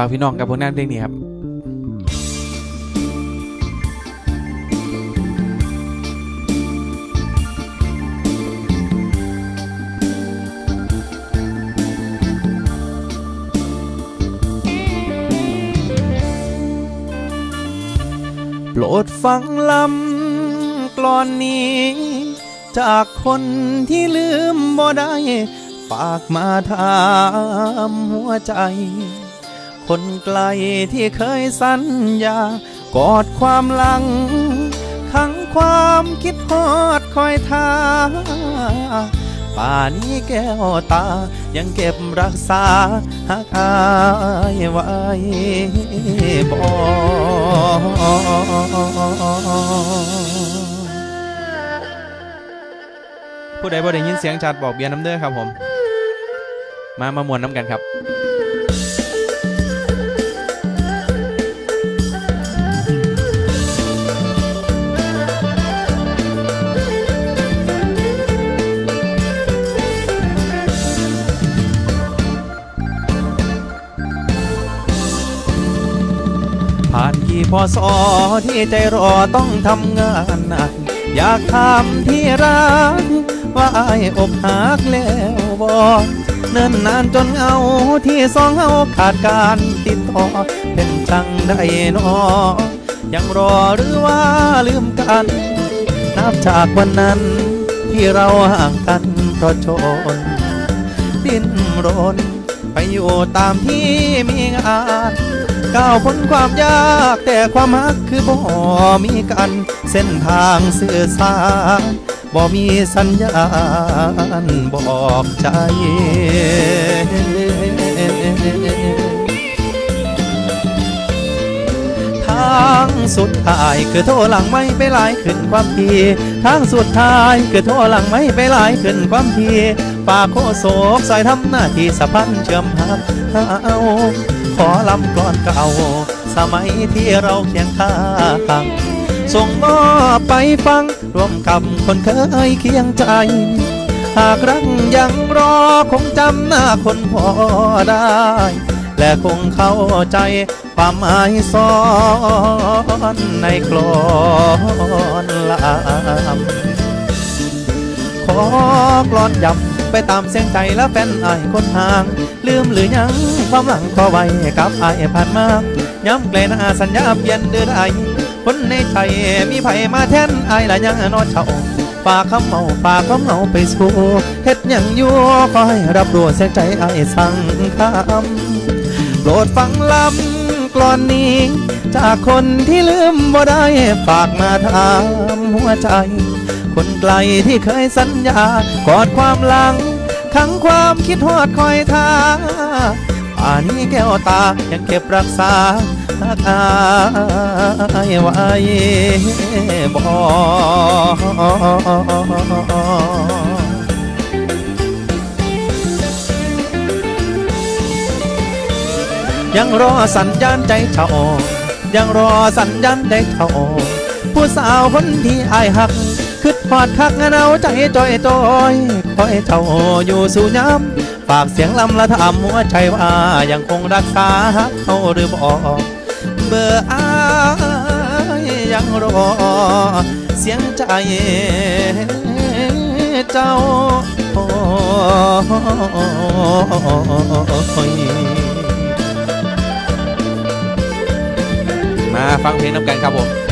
ฝากพี่น้องกับผลงานเพลงนี้ครับโปรดฟังลำกลอนนี้ จากคนที่ลืมบ่ได้ ฝากมาถามหัวใจ คนไกลที่เคยสัญญา กอดความหลัง ขังความคิดฮอดคอยทาป่านี้แก้วตา ยังเก็บรักษาหักอายไว้บ่ผู้ใดบ่ได้ยินเสียงชัดบอกเบียร์น้ำเด้อครับผม มามามวนน้ำกันครับ พอสอที่ใจรอต้องทำงานหนัก อยากถามที่รัก ว่าไอ้อกหักแล้วบ่เนิ่นนานจนเอาที่สองเอาขาดการติดต่อเป็นจังได้นอยังรอหรือว่าลืมกัน นับจากวันนั้นที่เราห่างกันเพราะชน ดิ้นรนไปอยู่ตามที่มีงาน ก้าวพ้นความยากแต่ความฮักคือบ่มีกัน เส้นทางสื่อสารบ่มีสัญญาณบอกใจ สุดท้ายคือโทหลังไม่ไปหลายขึ้นความทีทางสุดท้ายคือโทหลังไม่ไปหลายขึ้นความทีฝากโคโศกใส่ทำหน้าที่สะพันเชื่อมหักเอาขอลำกลอนเก่า สมัยที่เราเคียงข้างส่งมอบไปฟังร่วมกับคนเคยเคียงใจ หากรักยังรอคงจำหน้าคนพอได้ และคงเข้าใจ ความหมายซ่อนในกลอนลามขอกลอนยำไปตามเสียงใจและแฟนไอายคนห่าง ลืมหรือยังความหลังขอไว้กับไอผ่านมาย้ำไกลหน้าสัญญาเปลี่ยนเดือนไอคนในใจมีไผมาแทนไอายละยังนอนเฉาฝากคำเมาฝากคำเมาไปสู่เฮ็ดยังยู่ขอให้รับรู้เสียงใจไอ้สั่งคำโปรดฟังลำ ลอนนี้ จากคนที่ลืมบ่ได้ฝากมาถามหัวใจ คนไกลที่เคยสัญญากอดความหลังขังความคิดฮอดคอยท่าป่านี้แก้วตายังเก็บรักษาหักอายไว้บ่ ยังรอสัญญาณใจเช่ายังรอสัญญาณใจเช่าผู้สาวคนที่อายหักคิดพอดคักเอาใจจอยจอยคอยเจ้าอยู่สู่ย้ำฝากเสียงลำละถามหัวใจว่ายังคงรักษาเขาหรือบ่เบอร์อายยังรอ เสียงใจเจ้าโอ้ยมา ฟังเพลงน้ำกันครับผม